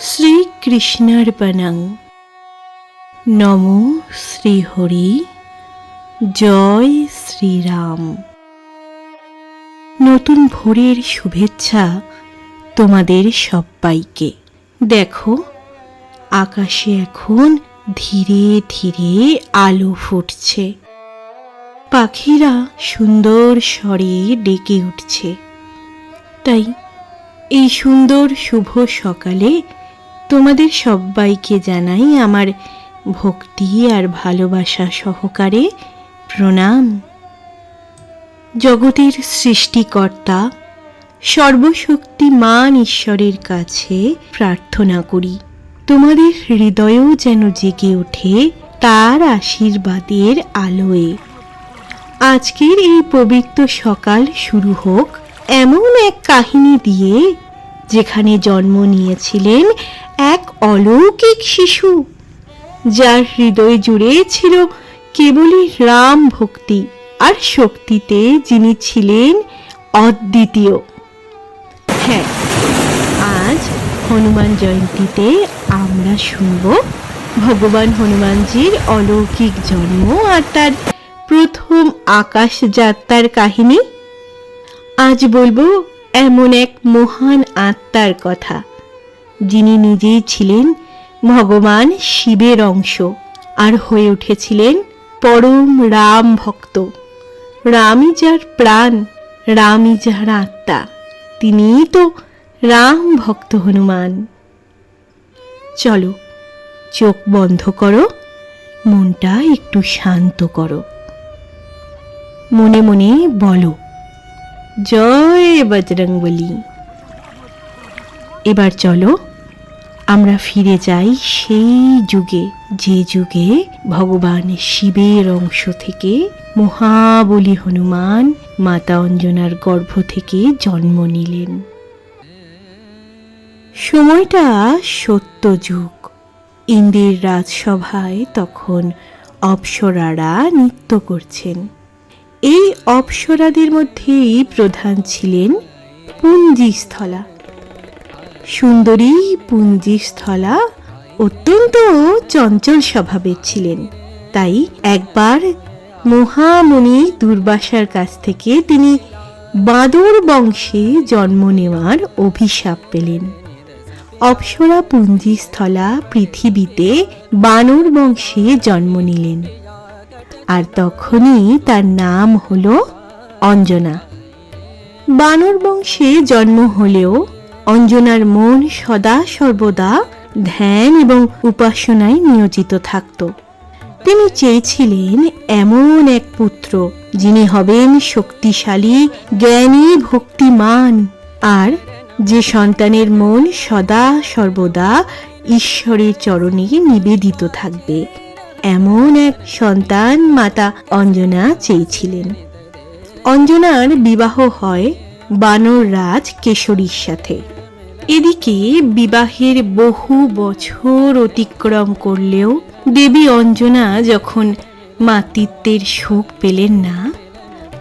শ্রীকৃষ্ণার্পণং। নম শ্রীহরি। জয় শ্রীরাম। নতুন ভোরের শুভেচ্ছা তোমাদের সবাইকে। দেখো, আকাশে এখন ধীরে ধীরে আলো ফুটছে। পাখিরা সুন্দর স্বরে ডেকে উঠছে। তাই এই সুন্দর শুভ সকালে তোমাদের সবাইকে জানাই আমার ভক্তি আর ভালোবাসা সহকারে প্রণাম। জগতের সৃষ্টিকর্তা, সর্বশক্তিমান ঈশ্বরের কাছে প্রার্থনা করি, তোমাদের হৃদয়েও যেন জেগে ওঠে তার আশীর্বাদের আলোয়। আজকের এই পবিত্র সকাল শুরু হোক এমন এক কাহিনী দিয়ে যেখানে জন্ম নিয়েছিলেন এক অলৌকিক শিশু, যার হৃদয় জুড়ে ছিল কেবলই রাম ভক্তি আর শক্তিতে যিনি ছিলেন অদ্বিতীয়। হ্যাঁ আজ হনুমান জয়ন্তীতে আমরা শুনব ভগবান হনুমানজির অলৌকিক জন্ম আর তার প্রথম আকাশ যাত্রার কাহিনী। আজ বলব এমন এক মহান আত্মার কথা, যিনি নিজেই ছিলেন ভগবান শিবের অংশ আর হয়ে উঠেছিলেন পরম রাম ভক্ত। রামই যার প্রাণ, রামই যার আত্মা, তিনিই তো রাম ভক্ত হনুমান। চলো, চোখ বন্ধ করো, মনটা একটু শান্ত করো। মনে মনে বলো জয় বজরংবলী। এবার চলো, আমরা ফিরে যাই সেই যুগে, যে যুগে ভগবান শিবের অংশ থেকে মহাবলী হনুমান মাতা অঞ্জনার গর্ভ থেকে জন্ম নিলেন। সময়টা সত্য যুগ। ইন্দ্রের রাজসভায় তখন অপ্সরারা নৃত্য করছেন। এই অপ্সরাদের মধ্যেই প্রধান ছিলেন পুঞ্জিস্থলা। সুন্দরী পুঞ্জিস্থলা অত্যন্ত চঞ্চল স্বভাবের ছিলেন। তাই একবার মহামণি দুর্বাসার কাছ থেকে তিনি বাঁদর বংশে জন্ম নেওয়ার অভিশাপ পেলেন। অপ্সরা পুঞ্জিস্থলা পৃথিবীতে বানর বংশে জন্ম নিলেন। তখনই তার নাম হল অঞ্জনা। বানর বংশে জন্ম হলেও অঞ্জনার মন সদা সর্বদা ধ্যান এবং উপাসনায় নিয়োজিত থাকত। তিনি চেয়েছিলেন এমন এক পুত্র যিনি হবেন শক্তিশালী, জ্ঞানী, ভক্তিমান আর যে সন্তানের মন সদা সর্বদা ঈশ্বরের চরণে নিবেদিত থাকবে। এমন এক সন্তান মাতা অঞ্জনা চেয়েছিলেন। অঞ্জনার বিবাহ হয় বানর রাজ কেশরীর সাথে। এদিকে বিবাহের বহু বছর অতিক্রম করলেও দেবী অঞ্জনা যখন মাতৃত্বের সুখ পেলেন না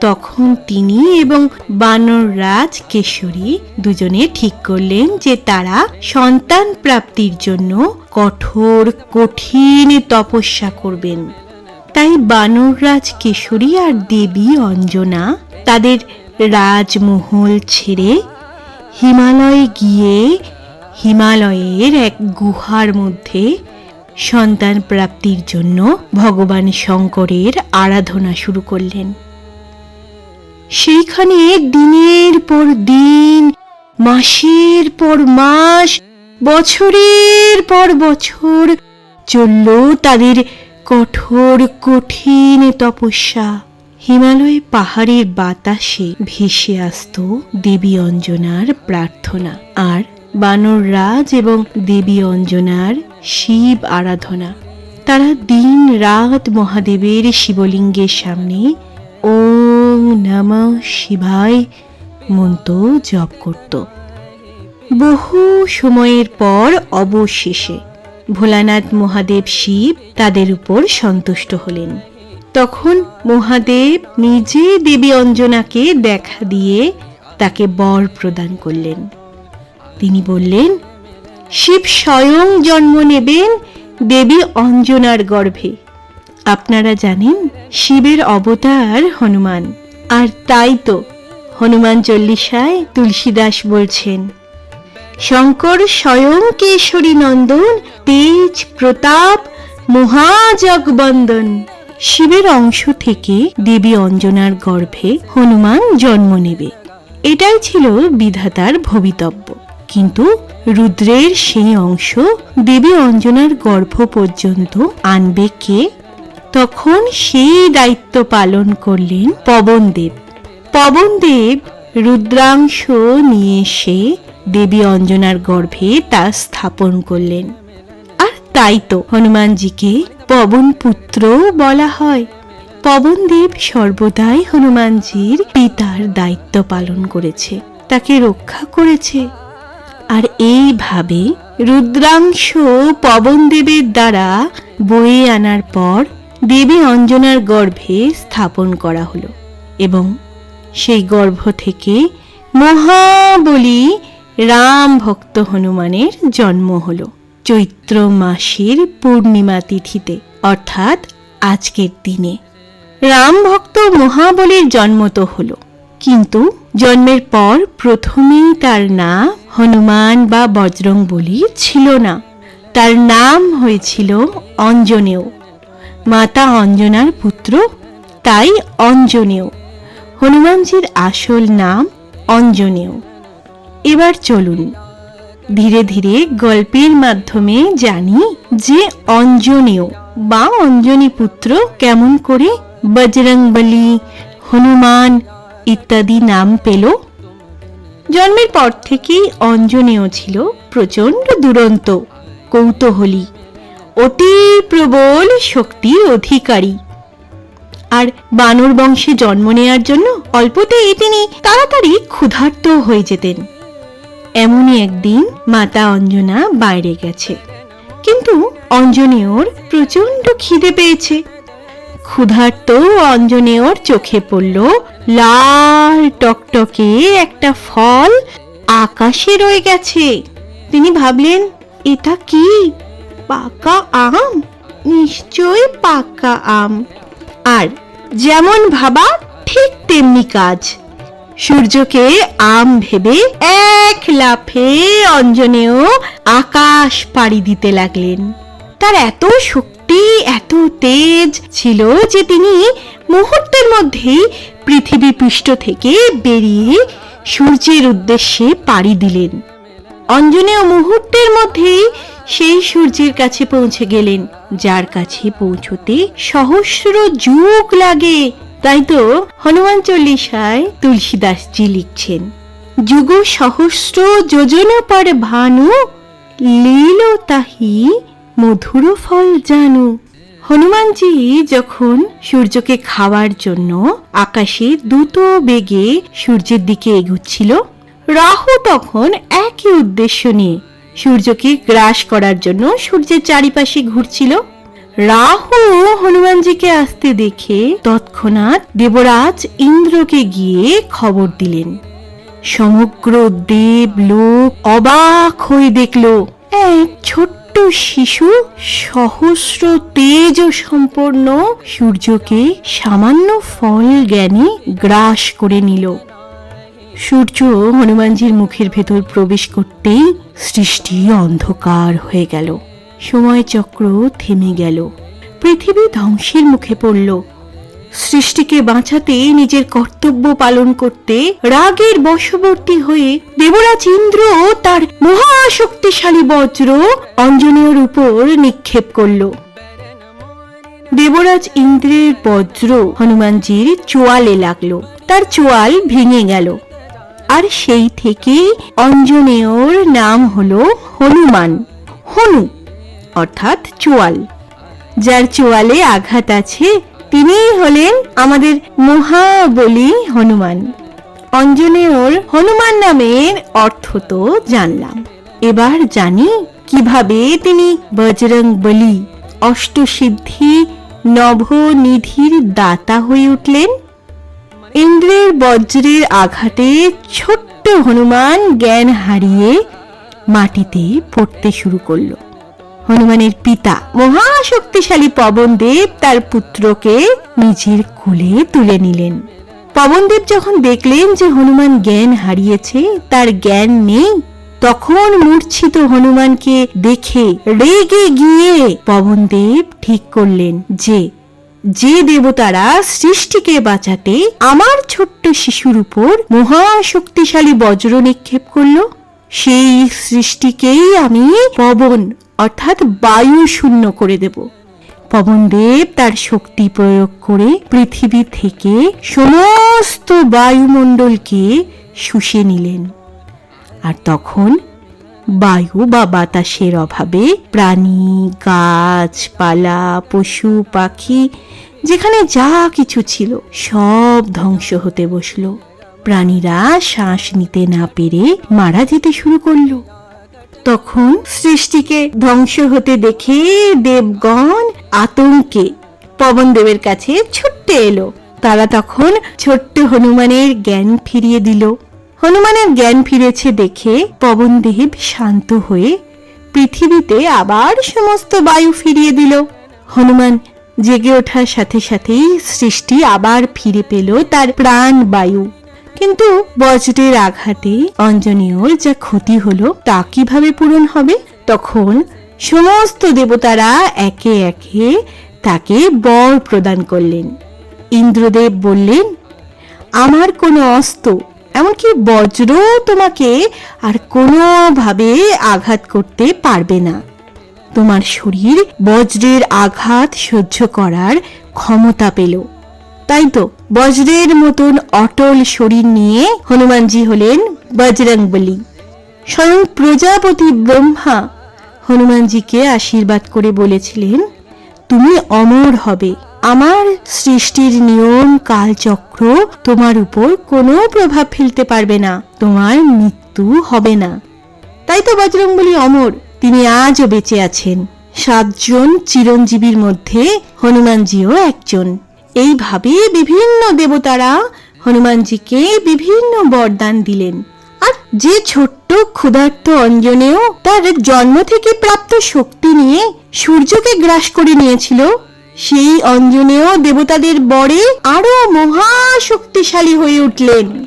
তখন তিনি এবং বানর রাজ কেশরী দুজনে ঠিক করলেন যে তারা সন্তান প্রাপ্তির জন্য কঠোর, কঠিন তপস্যা করবেন। তাই বানররাজ কেশরী আর দেবী অঞ্জনা তাদের রাজমহল ছেড়ে হিমালয়ে গিয়ে হিমালয়ের এক গুহার মধ্যে সন্তান প্রাপ্তির জন্য ভগবান শঙ্করের আরাধনা শুরু করলেন। সেইখানে দিনের পর দিন, মাসের পর মাস, বছরের পর বছর চলল তাদের কঠোর, কঠিন তপস্যা। হিমালয় পাহাড়ের বাতাসে ভেসে আসত দেবী অঞ্জনার প্রার্থনা আর বানর রাজ এবং দেবী অঞ্জনার শিব আরাধনা। তারা দিন রাত মহাদেবের শিবলিঙ্গের সামনে ওম নম শিবায় মন্ত্র জপ করত। বহু সময়ের পর অবশেষে ভোলানাথ মহাদেব শিব তাদের উপর সন্তুষ্ট হলেন। তখন মহাদেব নিজে দেবী অঞ্জনাকে দেখা দিয়ে তাকে বর প্রদান করলেন। তিনি বললেন, শিব স্বয়ং জন্ম নেবেন দেবী অঞ্জনার গর্ভে। আপনারা জানেন, শিবের অবতার হনুমান। আর তাই তো হনুমান চল্লিশায় তুলসীদাস বলছেন। শঙ্কর স্বয়ং কেশরী নন্দন, তেজ প্রতাপ মহাজগবন্দন শিবের অংশ থেকে দেবী অঞ্জনার গর্ভে হনুমান জন্ম নেবে। এটাই ছিল বিধাতার ভবিতব্য। কিন্তু রুদ্রের সেই অংশ দেবী অঞ্জনার গর্ভ পর্যন্ত আনবে কে? তখন সেই দায়িত্ব পালন করলেন পবনদেব। পবনদেব রুদ্রাংশ নিয়ে এসে দেবী অঞ্জনার গর্ভে তা স্থাপন করলেন। আর তাই তো হনুমানজিকে পবন পুত্র বলা হয়। পবনদেব সর্বদাই হনুমানজির পিতার দায়িত্ব পালন করেছে, তাকে রক্ষা করেছে। আর এইভাবে রুদ্রাংশ পবনদেবের দ্বারা বয়ে আনার পর দেবী অঞ্জনার গর্ভে স্থাপন করা হলো এবং সেই গর্ভ থেকে মহাবলী রাম ভক্ত হনুমানের জন্ম হলো। চৈত্র মাসের পূর্ণিমা তিথিতে, অর্থাৎ আজকের দিনে। রাম ভক্ত মহাবলীর জন্ম তো হলো, কিন্তু জন্মের পর প্রথমেই তার নাম হনুমান বা বজরং বলি ছিল না। তার নাম হয়েছিল অঞ্জনেয়। মাতা অঞ্জনার পুত্র, তাই অঞ্জনেয়। হনুমানজির আসল নাম অঞ্জনেয়। এবার চলুন, ধীরে ধীরে গল্পের মাধ্যমে জানি যে অঞ্জনেয় বা অঞ্জনী পুত্র কেমন করে বজরংবলী, হনুমান ইত্যাদি নাম পেল। জন্মের পর থেকেই অঞ্জনেয় ছিল প্রচণ্ড দুরন্ত, কৌতূহলী। অতি প্রবল শক্তির অধিকারী। আর বানর বংশে জন্ম নেয়ার জন্য অল্পতেই তিনি তাড়াতাড়ি ক্ষুধার্ত হয়ে যেতেন। এমনই একদিন মাতা অঞ্জনা বাইরে গেছে। কিন্তু অঞ্জনেয়র প্রচণ্ড খিদে পেয়েছে। ক্ষুধার্ত অঞ্জনেয়র চোখে পড়ল লাল টকটকে একটা ফল আকাশে রয়ে গেছে। তিনি ভাবলেন, এটা কি? পাকা আম? নিশ্চয়ই পাকা আম। আর যেমন ভাবা, ঠিক তেমনি কাজ। সূর্যকে আম ভেবে এক লাফে অঞ্জনেও আকাশ পাড়ি দিতে লাগলেন। তার এত শক্তি, এত তেজ ছিল যে তিনি মুহূর্তের মধ্যেই পৃথিবী পৃষ্ঠ থেকে বেরিয়ে সূর্যের উদ্দেশ্যে পাড়ি দিলেন। অঞ্জনেয় মুহূর্তের মধ্যেই সেই সূর্যের কাছে পৌঁছে গেলেন, যার কাছে পৌঁছতে সহস্র যুগ লাগে। তাই তো হনুমান চল্লিশায় তুলসীদাসজি লিখছেন, যুগ সহস্র যোজনা পর ভানু, লীল তাহি মধুর ফল জানু। হনুমানজি যখন সূর্যকে খাওয়ার জন্য আকাশে দ্রুত বেগে সূর্যের দিকে এগুচ্ছিল রাহু তখন একই উদ্দেশ্য নিয়ে সূর্যকে গ্রাস করার জন্য সূর্যের চারিপাশে ঘুরছিল। রাহু হনুমানজিকে আসতে দেখে তৎক্ষণাৎ দেবরাজ ইন্দ্রকে গিয়ে খবর দিলেন। সমগ্র দেব লোক অবাক হয়ে দেখল, এক ছোট্ট শিশু সহস্র তেজ সম্পন্ন সূর্যকে সামান্য ফল জ্ঞানে গ্রাস করে নিল। সূর্য হনুমানজির মুখের ভেতর প্রবেশ করতেই সৃষ্টি অন্ধকার হয়ে গেল। সময় চক্র থেমে গেল। পৃথিবী ধ্বংসের মুখে পড়ল। সৃষ্টিকে বাঁচাতে, নিজের কর্তব্য পালন করতে রাগের বশবর্তী হয়ে দেবরাজ ইন্দ্র তার মহাশক্তিশালী বজ্র অঞ্জনীয়র উপর নিক্ষেপ করল। দেবরাজ ইন্দ্রের বজ্র হনুমানজির চোয়ালে লাগল। তার চোয়াল ভেঙে গেল। আর সেই থেকে অঞ্জনেয়র নাম হল হনুমান। হনু, অর্থাৎ চোয়াল। যার চোয়ালে আঘাত আছে, তিনিই হলেন আমাদের মহাবলী হনুমান। অঞ্জনেয়র হনুমান নামের অর্থ তো জানলাম। এবার জানি কীভাবে তিনি বজরং বলি অষ্টসিদ্ধি নভনিধির দাতা হয়ে উঠলেন। ইন্দ্রের বজ্রের আঘাতে ছোট্ট হনুমান জ্ঞান হারিয়ে মাটিতে পড়তে শুরু করল। হনুমানের পিতা, মহাশক্তিশালী পবনদেব তার পুত্রকে নিজের কোলে তুলে নিলেন। পবনদেব যখন দেখলেন যে হনুমান জ্ঞান হারিয়েছে, তার জ্ঞান নেই, তখন মূর্ছিত হনুমানকে দেখে রেগে গিয়ে পবনদেব ঠিক করলেন যে যে দেবতারা সৃষ্টিকে বাঁচাতে আমার ছোট্ট শিশুর উপর মহাশক্তিশালী বজ্র নিক্ষেপ করল, সেই সৃষ্টিকেই আমি পবন, অর্থাৎ বায়ু শূন্য করে দেব। পবনদেব তার শক্তি প্রয়োগ করে পৃথিবী থেকে সমস্ত বায়ুমণ্ডলকে শুষে নিলেন। আর তখন বায়ু বা বাতাসের অভাবে প্রাণী, গাছপালা, পশু, পাখি, যেখানে যা কিছু ছিল, সব ধ্বংস হতে বসল। প্রাণীরা শ্বাস নিতে না পেরে মারা যেতে শুরু করল। তখন সৃষ্টিকে ধ্বংস হতে দেখে দেবগণ আতঙ্কে পবনদেবের কাছে ছুটতে এলো। তারা তখন ছোট্ট হনুমানের জ্ঞান ফিরিয়ে দিল। হনুমানের জ্ঞান ফিরেছে দেখে পবনদেব শান্ত হয়ে পৃথিবীতে আবার সমস্ত বায়ু ফিরিয়ে দিল। হনুমান জেগে ওঠার সাথে সাথেই সৃষ্টি আবার ফিরে পেল তার প্রাণ বায়ু। কিন্তু বজ্রের আঘাতে অঞ্জনীয়র যা ক্ষতি হলো তা কীভাবে পূরণ হবে? তখন সমস্ত দেবতারা একে একে তাকে বর প্রদান করলেন। ইন্দ্রদেব বললেন, আমার কোনো অস্ত্র এমনকি বজ্র তোমাকে আর কোনোভাবে আঘাত করতে পারবে না। তোমার শরীর বজ্রের আঘাত সহ্য করার ক্ষমতা পেল। তাই তো, বজ্রের মতন অটল শরীর নিয়ে হনুমানজি হলেন বজরংবলী। স্বয়ং প্রজাপতি ব্রহ্মা হনুমানজিকে আশীর্বাদ করে বলেছিলেন, তুমি অমর হবে। আমার সৃষ্টির নিয়ম কালচক্র তোমার উপর কোনো প্রভাব ফেলতে পারবে না, তোমার মৃত্যু হবে না। তাই তো বজরংবলী অমর, তিনি আজও বেঁচে আছেন। সাতজন চিরঞ্জীবীর মধ্যে হনুমানজিও একজন। এইভাবে বিভিন্ন দেবতারা হনুমানজিকে বিভিন্ন বরদান দিলেন। আর যে ছোট্ট ক্ষুধার্ত অঞ্জনেও তার জন্ম থেকে প্রাপ্ত শক্তি নিয়ে সূর্যকে গ্রাস করে নিয়েছিল সেই অঞ্জনেয় দেবতাদের বরে আরও মহা শক্তিশালী হয়ে উঠলেন।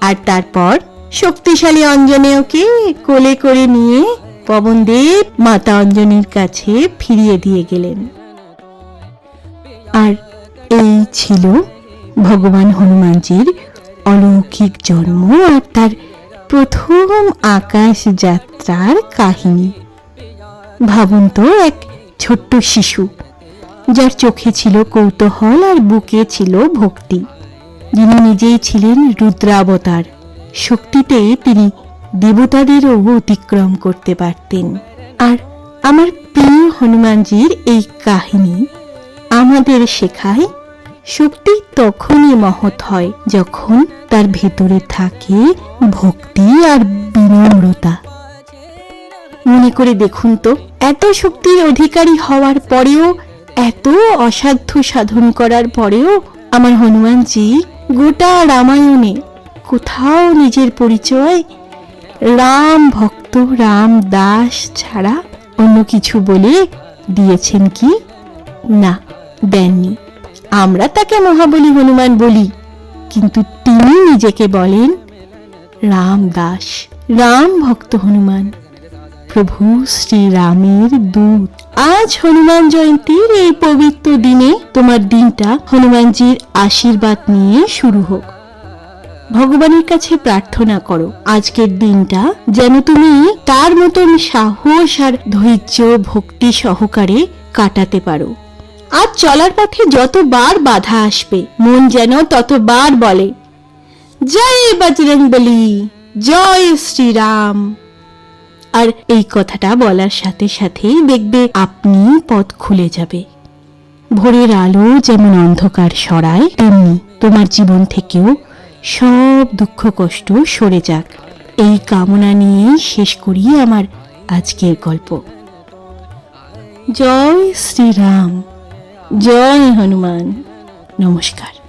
আর তারপর শক্তিশালী অঞ্জনেয়কে কোলে করে নিয়ে পবনদেব মাতা অঞ্জনীর কাছে ফিরিয়ে দিয়ে গেলেন। আর এই ছিল ভগবান হনুমানজির অলৌকিক জন্ম আর তার প্রথম আকাশ যাত্রার কাহিনী। ভাবুন তো, এক ছোট্ট শিশু। যার চোখে ছিল কৌতূহল আর বুকে ছিল ভক্তি। যিনি নিজেই ছিলেন রুদ্রাবতার, শক্তিতে তিনি দেবতাদেরও অতিক্রম করতে পারতেন। আর আমার প্রিয় হনুমানজির এই কাহিনী আমাদের শেখায়, শক্তি তখনই মহৎ হয় যখন তার ভেতরে থাকে ভক্তি আর বিনম্রতা। মনে করে দেখুন তো, এত শক্তির অধিকারী হওয়ার পরেও এত অসাধ্য সাধন করার পরেও আমার হনুমানজি গোটা রামায়ণে কোথাও নিজের পরিচয় রাম ভক্ত, রাম দাস ছাড়া অন্য কিছু বলে দিয়েছেন কি? না, দেননি। আমরা তাকে মহাবলী হনুমান বলি, কিন্তু তিনি নিজেকে বলেন রাম দাস, রাম ভক্ত হনুমান। প্রভু শ্রীরামের দূত। আজ হনুমান জয়ন্তীর এই পবিত্র দিনে তোমার দিনটা হনুমানজির আশীর্বাদ নিয়ে শুরু হোক। ভগবানের কাছে প্রার্থনা করো, আজকের দিনটা যেন তুমি তার মতন সাহস আর ধৈর্য ভক্তি সহকারে কাটাতে পারো। আজ চলার পথে যতবার বাধা আসবে, মন যেন ততবার বলে। জয় বজরংবলী, জয় শ্রীরাম। আর এই কথাটা বলার সাথে সাথেই দেখবে আপনি পথ খুলে যাবে। ভোরের আলো যেমন অন্ধকার সরায়, তেমনি তোমার জীবন থেকেও সব দুঃখ কষ্ট সরে যাক। এই কামনা নিয়ে শেষ করি আমার আজকের গল্প। জয় শ্রীরাম, জয় হনুমান। নমস্কার।